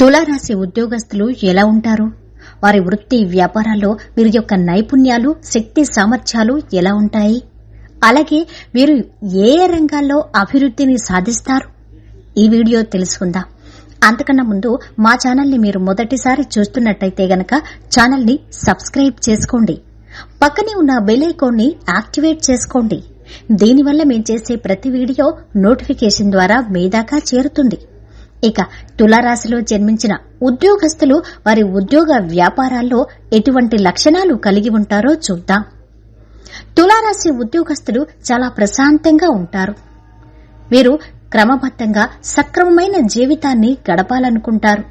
తులారాశి ఉద్యోగస్తులు ఎలా ఉంటారు? వారి వృత్తి వ్యాపారాల్లో వీరి యొక్క నైపుణ్యాలు శక్తి సామర్థ్యాలు ఎలా ఉంటాయి? అలాగే వీరు ఏ రంగాల్లో అభివృద్ధిని సాధిస్తారు? ఈ వీడియో తెలుసుకుందాం. అంతకన్నా ముందు మా ఛానల్ని మీరు మొదటిసారి చూస్తున్నట్టయితే గనక ఛానల్ని సబ్స్క్రైబ్ చేసుకోండి. పక్కనే ఉన్న బెల్ ఐకాన్ని యాక్టివేట్ చేసుకోండి. దీనివల్ల మేము చేసే ప్రతి వీడియో నోటిఫికేషన్ ద్వారా మీ దాకా చేరుతుంది. ఇక తులారాశిలో జన్మించిన ఉద్యోగస్తులు వారి ఉద్యోగ వ్యాపారాల్లో ఎటువంటి లక్షణాలు కలిగి ఉంటారో చూద్దాం. తులారాశి ఉద్యోగస్తులు చాలా ప్రశాంతంగా ఉంటారు. వీరు క్రమబద్ధంగా సక్రమమైన జీవితాన్ని గడపాలనుకుంటారు.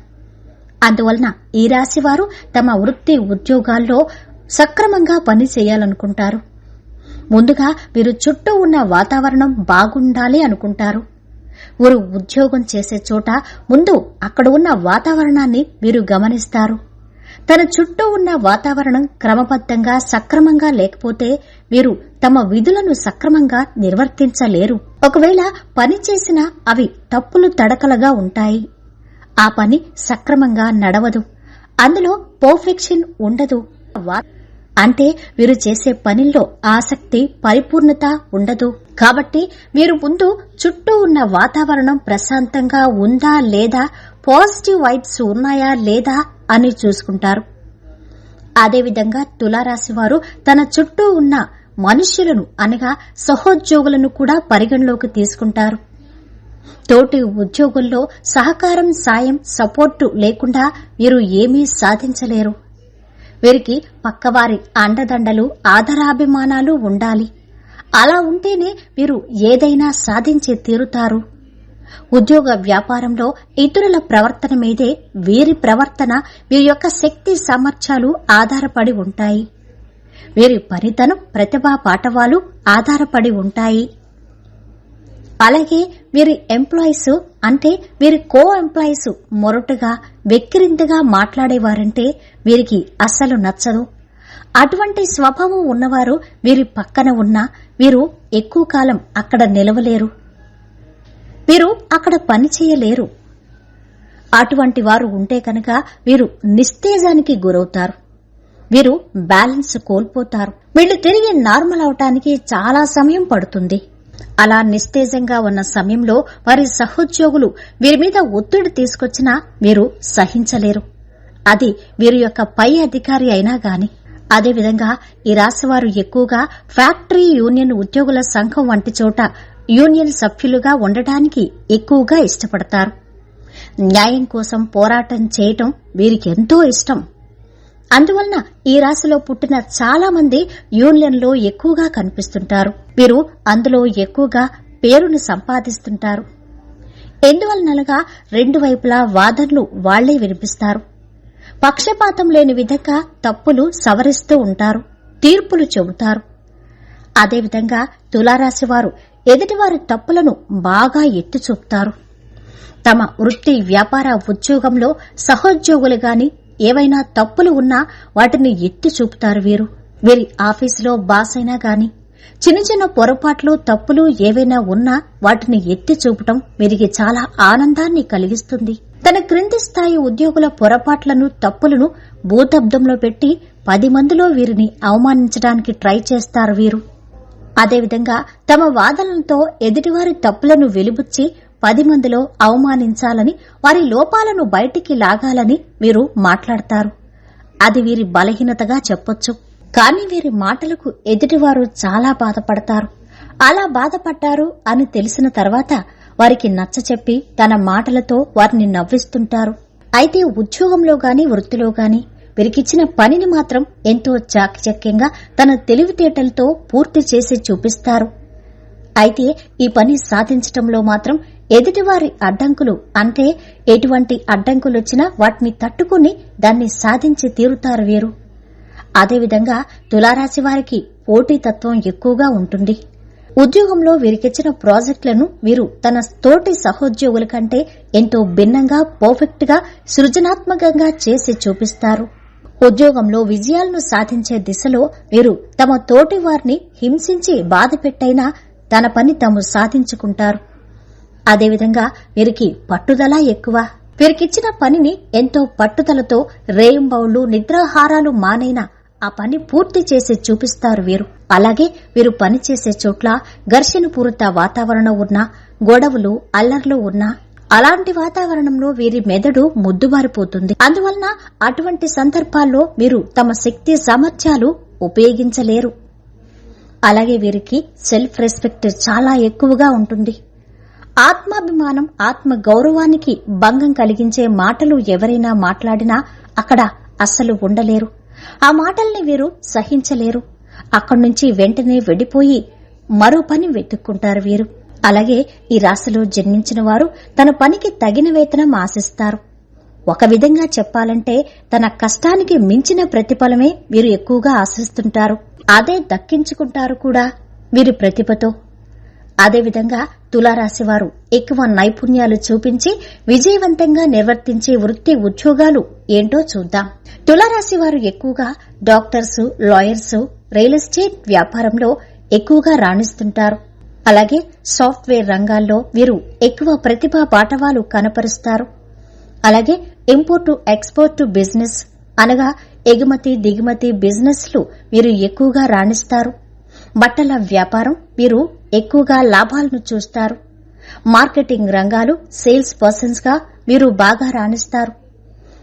అందువలన ఈ రాశి వారు తమ వృత్తి ఉద్యోగాల్లో సక్రమంగా పని చేయాలనుకుంటారు. ముందుగా వీరు చుట్టూ ఉన్న వాతావరణం బాగుండాలి అనుకుంటారు. వీరు ఉద్యోగం చేసే చోట ముందు అక్కడ ఉన్న వాతావరణాన్ని మీరు గమనిస్తారు. తన చుట్టూ ఉన్న వాతావరణం క్రమబద్ధంగా సక్రమంగా లేకపోతే వీరు తమ విధులను సక్రమంగా నిర్వర్తించలేరు. ఒకవేళ పని చేసినా అవి తప్పులు తడకలుగా ఉంటాయి. ఆ పని సక్రమంగా నడవదు. అందులో పర్ఫెక్షన్ ఉండదు. అంటే వీరు చేసే పనిల్లో ఆసక్తి పరిపూర్ణత ఉండదు. కాబట్టి వీరు ముందు చుట్టూ ఉన్న వాతావరణం ప్రశాంతంగా ఉందా లేదా పాజిటివ్ వైబ్స్ ఉన్నాయా లేదా అని చూసుకుంటారు. అదేవిధంగా తులారాశి వారు తన చుట్టూ ఉన్న మనుష్యులను అనగా సహోద్యోగులను కూడా పరిగణలోకి తీసుకుంటారు. తోటి ఉద్యోగుల్లో సహకారం సాయం సపోర్టు లేకుండా వీరు ఏమీ సాధించలేరు. వీరికి పక్కవారి అండదండలు ఆదరాభిమానాలు ఉండాలి. అలా ఉంటేనే వీరు ఏదైనా సాధించి తీరుతారు. ఉద్యోగ వ్యాపారంలో ఇతరుల ప్రవర్తన మీదే వీరి ప్రవర్తన వీరి యొక్క శక్తి సామర్థ్యాలు ఆధారపడి ఉంటాయి. వీరి పనితనం ప్రతిభా పాఠవాలు ఆధారపడి ఉంటాయి. అలాగే వీరి ఎంప్లాయీస్ అంటే వీరి కో ఎంప్లాయీస్ మొరటుగా వెక్కిరింతగా మాట్లాడేవారంటే వీరికి అస్సలు నచ్చదు. అటువంటి స్వభావం ఉన్నవారు వీరి పక్కన ఉన్నా వీరు ఎక్కువ కాలం అక్కడ నిలవలేరు. వీరు అక్కడ పని చేయలేరు. అటువంటి వారు ఉంటే కనుక వీరు నిస్తేజానికి గురవుతారు. వీరు బ్యాలెన్స్ కోల్పోతారు. వీళ్ళు తిరిగి నార్మల్ అవటానికి చాలా సమయం పడుతుంది. అలా నిస్తేజంగా ఉన్న సమయంలో వారి సహోద్యోగులు వీరి మీద ఒత్తిడి తీసుకొచ్చినా వీరు సహించలేరు. అది వీరి యొక్క పై అధికారి అయినా గాని. అదేవిధంగా ఈ రాశివారు ఎక్కువగా ఫ్యాక్టరీ యూనియన్ ఉద్యోగుల సంఘం వంటి చోట యూనియన్ సభ్యులుగా ఉండటానికి ఎక్కువగా ఇష్టపడతారు. న్యాయం కోసం పోరాటం చేయటం వీరికి ఎంతో ఇష్టం. అందువలన ఈ రాశిలో పుట్టిన చాలా మంది యూనియన్లో ఎక్కువగా కనిపిస్తుంటారు. వీరు అందులో ఎక్కువగా పేరును సంపాదిస్తుంటారు. ఎందువలనగా రెండు వైపులా వాదనలు వాళ్ళే వినిపిస్తారు. పక్షపాతం లేని విధంగా తప్పులు సవరిస్తూ ఉంటారు తీర్పులు చెబుతారు. అదేవిధంగా తులారాశివారు ఎదుటివారి తప్పులను బాగా ఎత్తి చూపుతారు. తమ వృత్తి వ్యాపార ఉద్యోగంలో సహోద్యోగులు గాని ఏవైనా తప్పులు ఉన్నా వాటిని ఎత్తి చూపుతారు వీరు. వీరి ఆఫీసులో బాస్ అయినా గాని చిన్న చిన్న పొరపాట్లు తప్పులు ఏవైనా ఉన్నా వాటిని ఎత్తి చూపటం వీరికి చాలా ఆనందాన్ని కలిగిస్తుంది. తన క్రింది స్థాయి ఉద్యోగుల పొరపాట్లను తప్పులను భూతబ్దంలో పెట్టి పది మందిలో వీరిని అవమానించడానికి ట్రై చేస్తారు వీరు. అదేవిధంగా తమ వాదనలతో ఎదుటివారి తప్పులను వెలిబుచ్చి పది మందిలో అవమానించాలని వారి లోపాలను బయటికి లాగాలని వీరు మాట్లాడతారు. అది వీరి బలహీనతగా చెప్పొచ్చు. కానీ వీరి మాటలకు ఎదుటివారు చాలా బాధపడతారు. అలా బాధపడ్డారు అని తెలిసిన తర్వాత వారికి నచ్చచెప్పి తన మాటలతో వారిని నవ్విస్తుంటారు. అయితే ఉద్యోగంలో గాని వృత్తిలో గాని వీరికిచ్చిన పనిని మాత్రం ఎంతో చాకచక్యంగా తన తెలివితేటలతో పూర్తి చేసి చూపిస్తారు. అయితే ఈ పని సాధించటంలో మాత్రం ఎదుటివారి అడ్డంకులు అంటే ఎటువంటి అడ్డంకులొచ్చినా వాటిని తట్టుకుని దాన్ని సాధించి తీరుతారు వీరు. అదేవిధంగా తులారాశి వారికి పోటీతత్వం ఎక్కువగా ఉంటుంది. ఉద్యోగంలో వీరికిచ్చిన ప్రాజెక్టులను వీరు తన తోటి సహోద్యోగుల కంటే ఎంతో భిన్నంగా పర్ఫెక్ట్గా సృజనాత్మకంగా చేసి చూపిస్తారు. ఉద్యోగంలో విజయాలను సాధించే దిశలో వీరు తమ తోటి వారిని హింసించి బాధ పెట్టైనా తన పని తాము సాధించుకుంటారు. అదేవిధంగా వీరికి పట్టుదల ఎక్కువ. వీరికిచ్చిన పనిని ఎంతో పట్టుదలతో రేయింబౌళ్ళు నిద్రాహారాలు మానైనా ఆ పని పూర్తి చేసి చూపిస్తారు వీరు. అలాగే వీరు పనిచేసే చోట్ల ఘర్షణపూరిత వాతావరణం ఉన్నా గొడవలు అల్లర్లు ఉన్నా అలాంటి వాతావరణంలో వీరి మెదడు ముద్దుబారిపోతుంది. అందువలన అటువంటి సందర్భాల్లో వీరు తమ శక్తి సామర్థ్యాలు ఉపయోగించలేరు. అలాగే వీరికి సెల్ఫ్ రెస్పెక్ట్ చాలా ఎక్కువగా ఉంటుంది. ఆత్మాభిమానం ఆత్మ గౌరవానికి భంగం కలిగించే మాటలు ఎవరైనా మాట్లాడినా అక్కడ అస్సలు ఉండలేరు. ఆ మాటల్ని వీరు సహించలేరు. అక్కడి నుంచి వెంటనే వెడిపోయి మరో పని వెతుక్కుంటారు వీరు. అలాగే ఈ రాశిలో జన్మించిన వారు తన పనికి తగిన వేతనం ఆశిస్తారు. ఒక విధంగా చెప్పాలంటే తన కష్టానికి మించిన ప్రతిఫలమే వీరు ఎక్కువగా ఆశిస్తుంటారు. అదే దక్కించుకుంటారు కూడా వీరి ప్రతిభతో. అదేవిధంగా తులారాశివారు ఎక్కువ నైపుణ్యాలు చూపించి విజయవంతంగా నిర్వర్తించే వృత్తి ఉద్యోగాలు ఏంటో చూద్దాం. తులారాశివారు ఎక్కువగా డాక్టర్స్ లాయర్స్ రియల్ ఎస్టేట్ వ్యాపారంలో ఎక్కువగా రాణిస్తుంటారు. అలాగే సాఫ్ట్వేర్ రంగాల్లో వీరు ఎక్కువ ప్రతిభా పాఠవాలు కనపరుస్తారు. అలాగే ఇంపోర్టు ఎక్స్పోర్టు బిజినెస్ అనగా ఎగుమతి దిగుమతి బిజినెస్లు వీరు ఎక్కువగా రాణిస్తారు. బట్టల వ్యాపారం వీరు ఎక్కువగా లాభాలను చూస్తారు. మార్కెటింగ్ రంగాలు సేల్స్ పర్సన్స్గా మీరు వీరు బాగా రాణిస్తారు.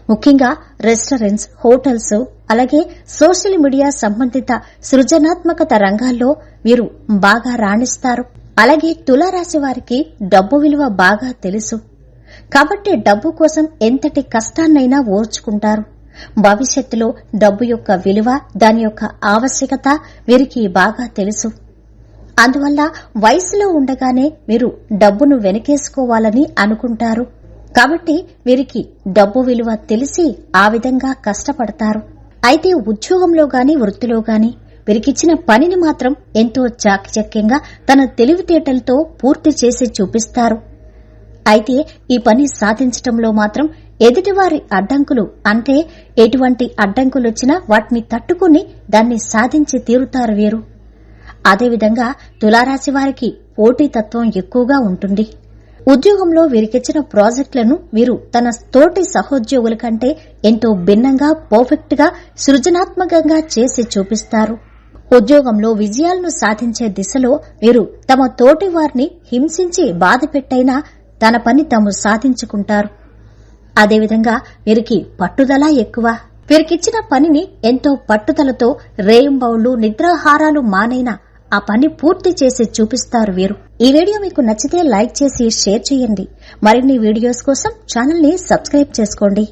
ముఖ్యంగా రెస్టారెంట్స్ హోటల్స్ అలాగే సోషల్ మీడియా సంబంధిత సృజనాత్మకత రంగాల్లో వీరు బాగా రాణిస్తారు. అలాగే తులారాశి వారికి డబ్బు విలువ బాగా తెలుసు. కాబట్టి డబ్బు కోసం ఎంతటి కష్టాన్నైనా ఓర్చుకుంటారు. భవిష్యత్తులో డబ్బు యొక్క విలువ దాని యొక్క ఆవశ్యకత వీరికి బాగా తెలుసు. అందువల్ల వయసులో ఉండగానే వీరు డబ్బును వెనకేసుకోవాలని అనుకుంటారు. కాబట్టి వీరికి డబ్బు విలువ తెలిసి ఆ విధంగా కష్టపడతారు. అయితే ఉద్యోగంలో గాని వృత్తిలో గాని వీరికిచ్చిన పనిని మాత్రం ఎంతో చాకచక్యంగా తన తెలివితేటలతో పూర్తి చేసి చూపిస్తారు. అయితే ఈ పని సాధించటంలో మాత్రం ఎదుటివారి అడ్డంకులు అంటే ఎటువంటి అడ్డంకులొచ్చినా వాటిని తట్టుకుని దాన్ని సాధించి తీరుతారు వీరు. అదేవిధంగా తులారాశి వారికి పోటీతత్వం ఎక్కువగా ఉంటుంది. ఉద్యోగంలో వీరికిచ్చిన ప్రాజెక్టులను వీరు తన తోటి సహోద్యోగుల కంటే ఎంతో భిన్నంగా పర్ఫెక్ట్గా సృజనాత్మకంగా చేసి చూపిస్తారు. ఉద్యోగంలో విజయాలను సాధించే దిశలో వీరు తమ తోటి వారిని హింసించి బాధ పెట్టైనా తన పని తాము సాధించుకుంటారు. అదేవిధంగా వీరికి పట్టుదల ఎక్కువ. వీరికిచ్చిన పనిని ఎంతో పట్టుదలతో రేయింబౌళ్ళు నిద్రాహారాలు మానైనా ఆ పని పూర్తి చేసి చూపిస్తారు వీరు. ఈ వీడియో మీకు నచ్చితే లైక్ చేసి షేర్ చేయండి. మరిన్ని వీడియోస్ కోసం ఛానల్ని సబ్స్క్రైబ్ చేసుకోండి.